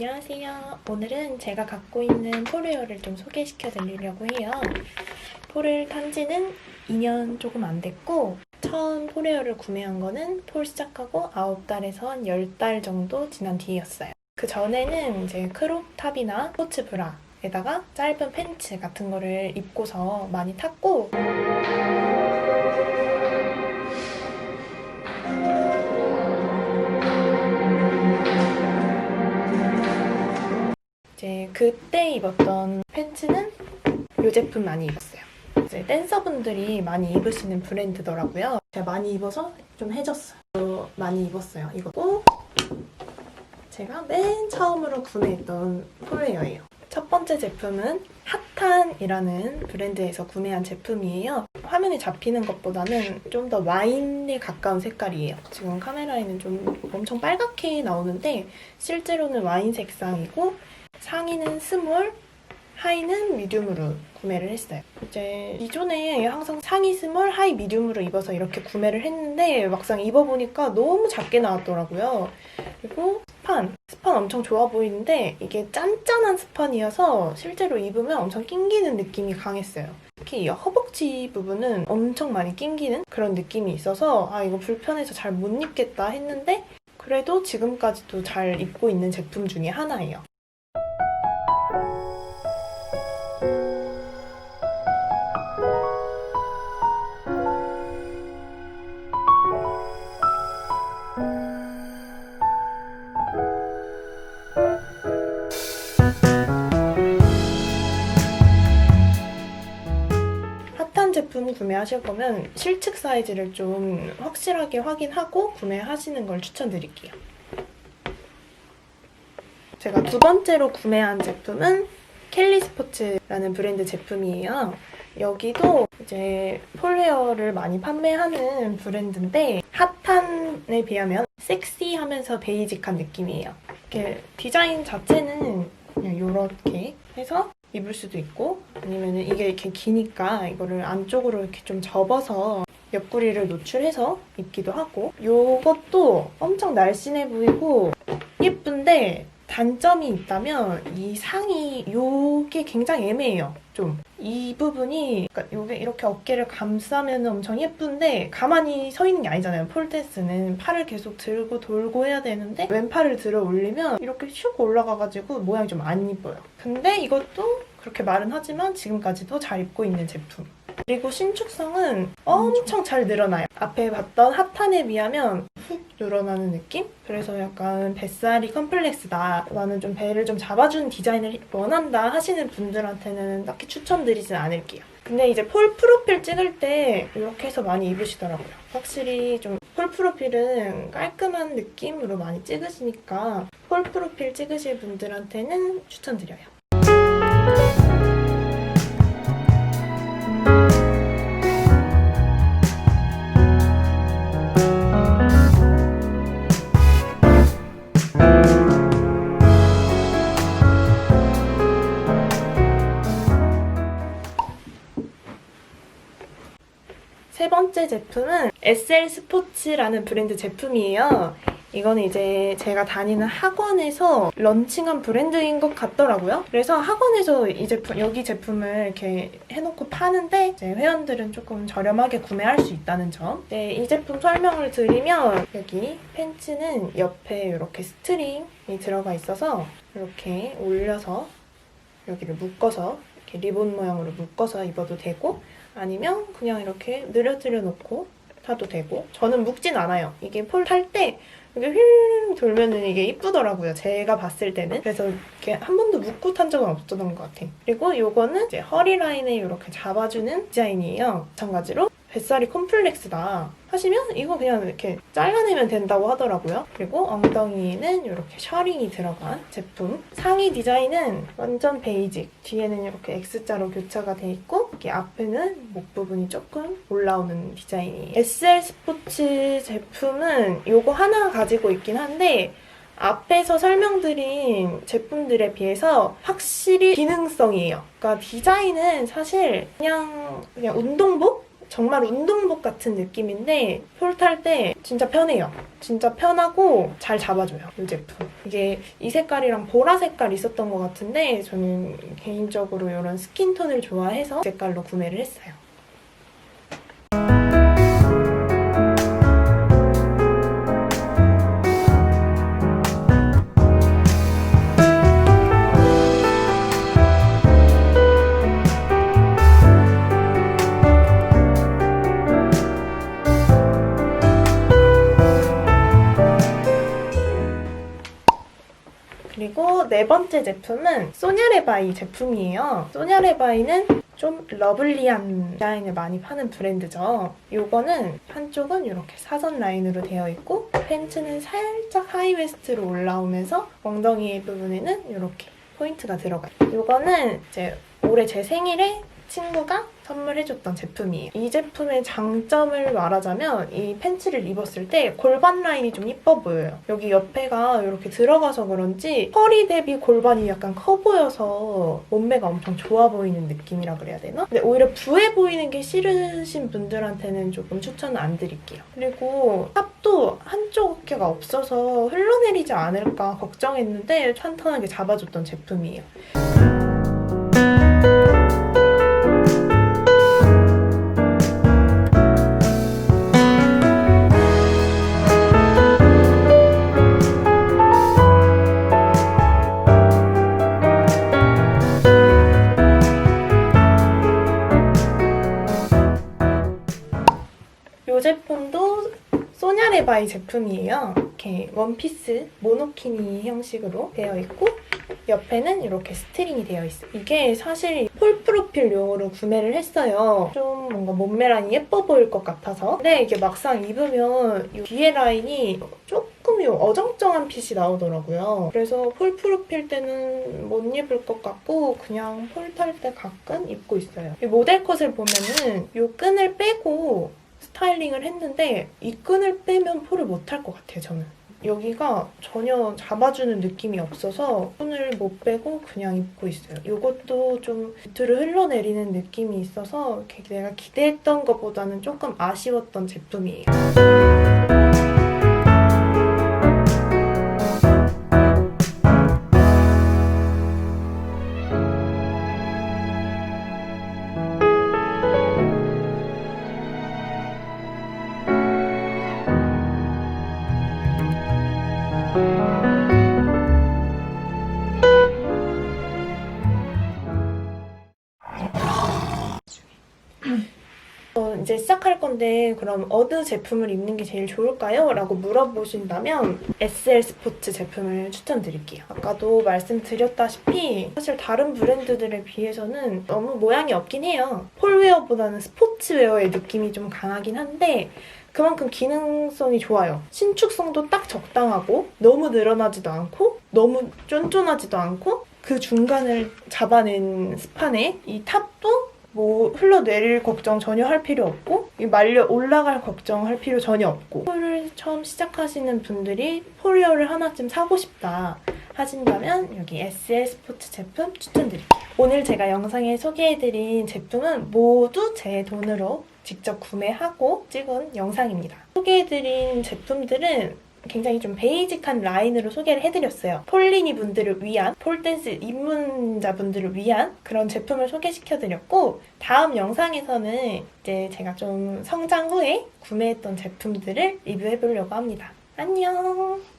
안녕하세요. 오늘은 제가 갖고 있는 폴웨어를 좀 소개시켜 드리려고 해요. 폴을 탄 지는 2년 조금 안 됐고, 처음 폴웨어를 구매한 거는 폴 시작하고 9달에서 한 10달 정도 지난 뒤였어요. 그 전에는 이제 크롭탑이나 스포츠 브라에다가 짧은 팬츠 같은 거를 입고서 많이 탔고, 이제 그때 입었던 팬츠는 이 제품 많이 입었어요. 이제 댄서분들이 많이 입으시는 브랜드더라고요. 제가 많이 입어서 좀 해졌어요. 저 많이 입었어요. 이거고 제가 맨 처음으로 구매했던 폴웨어예요. 첫 번째 제품은 핫한이라는 브랜드에서 구매한 제품이에요. 화면에 잡히는 것보다는 좀 더 와인에 가까운 색깔이에요. 지금 카메라에는 좀 엄청 빨갛게 나오는데 실제로는 와인 색상이고 상의는 스몰, 하의는 미디움으로 구매를 했어요. 이제 기존에 항상 상의 스몰, 하의 미디움으로 입어서 이렇게 구매를 했는데 막상 입어보니까 너무 작게 나왔더라고요. 그리고 스판, 스판 엄청 좋아 보이는데 이게 짠짠한 스판이어서 실제로 입으면 엄청 낑기는 느낌이 강했어요. 특히 이 허벅지 부분은 엄청 많이 낑기는 그런 느낌이 있어서 아 이거 불편해서 잘 못 입겠다 했는데 그래도 지금까지도 잘 입고 있는 제품 중에 하나예요. 구매하실 거면 실측 사이즈를 좀 확실하게 확인하고 구매하시는 걸 추천드릴게요. 제가 두 번째로 구매한 제품은 켈리 스포츠라는 브랜드 제품이에요. 여기도 이제 폴웨어를 많이 판매하는 브랜드인데 핫한에 비하면 섹시하면서 베이직한 느낌이에요. 이렇게 디자인 자체는 그냥 이렇게 해서 입을 수도 있고 아니면 이게 이렇게 기니까 이거를 안쪽으로 이렇게 좀 접어서 옆구리를 노출해서 입기도 하고 요것도 엄청 날씬해 보이고 예쁜데 단점이 있다면 이 상의 요게 굉장히 애매해요 좀 이 부분이 그러니까 요게 이렇게 어깨를 감싸면 엄청 예쁜데 가만히 서 있는 게 아니잖아요. 폴댄스는 팔을 계속 들고 돌고 해야 되는데 왼팔을 들어 올리면 이렇게 슉 올라가가지고 모양이 좀 안 이뻐요. 근데 이것도 그렇게 말은 하지만 지금까지도 잘 입고 있는 제품. 그리고 신축성은 엄청 잘 늘어나요. 앞에 봤던 핫한에 비하면 훅 늘어나는 느낌? 그래서 약간 뱃살이 컴플렉스다. 나는 좀 배를 좀 잡아주는 디자인을 원한다 하시는 분들한테는 딱히 추천드리진 않을게요. 근데 이제 폴 프로필 찍을 때 이렇게 해서 많이 입으시더라고요. 확실히 좀 폴 프로필은 깔끔한 느낌으로 많이 찍으시니까 폴 프로필 찍으실 분들한테는 추천드려요. 번째 제품은 SL 스포츠라는 브랜드 제품이에요. 이거는 이제 제가 다니는 학원에서 런칭한 브랜드인 것 같더라고요. 그래서 학원에서 이 제품, 여기 제품을 이렇게 해놓고 파는데 회원들은 조금 저렴하게 구매할 수 있다는 점. 네, 이 제품 설명을 드리면 여기 팬츠는 옆에 이렇게 스트링이 들어가 있어서 이렇게 올려서 여기를 묶어서 이렇게 리본 모양으로 묶어서 입어도 되고 아니면 그냥 이렇게 늘어뜨려 놓고 타도 되고 저는 묶진 않아요. 이게 폴 탈 때 이게 휘르르 돌면은 이게 이쁘더라고요. 제가 봤을 때는. 그래서 이렇게 한 번도 묶고 탄 적은 없었던 것 같아요. 그리고 이거는 이제 허리 라인에 이렇게 잡아주는 디자인이에요. 마찬가지로 뱃살이 컴플렉스다 하시면 이거 그냥 이렇게 잘라내면 된다고 하더라고요. 그리고 엉덩이에는 이렇게 셔링이 들어간 제품. 상의 디자인은 완전 베이직. 뒤에는 이렇게 X자로 교차가 돼 있고 이렇게 앞에는 목 부분이 조금 올라오는 디자인이에요. SL 스포츠 제품은 이거 하나 가지고 있긴 한데 앞에서 설명드린 제품들에 비해서 확실히 기능성이에요. 그러니까 디자인은 사실 그냥 그냥 운동복 정말 운동복 같은 느낌인데 폴 탈 때 진짜 편해요. 진짜 편하고 잘 잡아줘요. 이 제품. 이게 이 색깔이랑 보라 색깔 있었던 것 같은데 저는 개인적으로 이런 스킨톤을 좋아해서 이 색깔로 구매를 했어요. 그리고 네 번째 제품은 소냐레바이 제품이에요. 소냐레바이는 좀 러블리한 디자인을 많이 파는 브랜드죠. 요거는 한쪽은 이렇게 사선 라인으로 되어 있고 팬츠는 살짝 하이웨스트로 올라오면서 엉덩이 부분에는 이렇게 포인트가 들어가요. 요거는 이제 올해 제 생일에 친구가 선물해줬던 제품이에요. 이 제품의 장점을 말하자면 이 팬츠를 입었을 때 골반 라인이 좀 이뻐 보여요. 여기 옆에가 이렇게 들어가서 그런지 허리 대비 골반이 약간 커 보여서 몸매가 엄청 좋아 보이는 느낌이라 그래야 되나? 근데 오히려 부해 보이는 게 싫으신 분들한테는 조금 추천은 안 드릴게요. 그리고 탑도 한쪽 어깨가 없어서 흘러내리지 않을까 걱정했는데 탄탄하게 잡아줬던 제품이에요. 제품도 소냐레바이 제품이에요. 이렇게 원피스 모노키니 형식으로 되어 있고 옆에는 이렇게 스트링이 되어 있어요. 이게 사실 폴 프로필용으로 구매를 했어요. 좀 뭔가 몸매 라인이 예뻐 보일 것 같아서. 근데 이게 막상 입으면 이 뒤에 라인이 조금 요 어정쩡한 핏이 나오더라고요. 그래서 폴 프로필 때는 못 입을 것 같고 그냥 폴 탈 때 가끔 입고 있어요. 이 모델 컷을 보면은 이 끈을 빼고 스타일링을 했는데 이 끈을 빼면 폴을 못할 것 같아요, 저는. 여기가 전혀 잡아주는 느낌이 없어서 끈을 못 빼고 그냥 입고 있어요. 이것도 좀 밑으로 흘러내리는 느낌이 있어서 내가 기대했던 것보다는 조금 아쉬웠던 제품이에요. 어, 이제 시작할 건데 그럼 어느 제품을 입는 게 제일 좋을까요? 라고 물어보신다면 SL 스포츠 제품을 추천드릴게요. 아까도 말씀드렸다시피 사실 다른 브랜드들에 비해서는 너무 모양이 없긴 해요. 폴웨어보다는 스포츠웨어의 느낌이 좀 강하긴 한데 그만큼 기능성이 좋아요. 신축성도 딱 적당하고 너무 늘어나지도 않고 너무 쫀쫀하지도 않고 그 중간을 잡아낸 스판에 이 탑도 뭐 흘러내릴 걱정 전혀 할 필요 없고 이 말려 올라갈 걱정 할 필요 전혀 없고 폴을 처음 시작하시는 분들이 폴리어를 하나쯤 사고 싶다 하신다면 여기 SL 스포츠 제품 추천드릴게요. 오늘 제가 영상에 소개해드린 제품은 모두 제 돈으로 직접 구매하고 찍은 영상입니다. 소개해드린 제품들은 굉장히 좀 베이직한 라인으로 소개를 해드렸어요. 폴리니 분들을 위한, 폴댄스 입문자 분들을 위한 그런 제품을 소개시켜드렸고 다음 영상에서는 이제 제가 좀 성장 후에 구매했던 제품들을 리뷰해보려고 합니다. 안녕!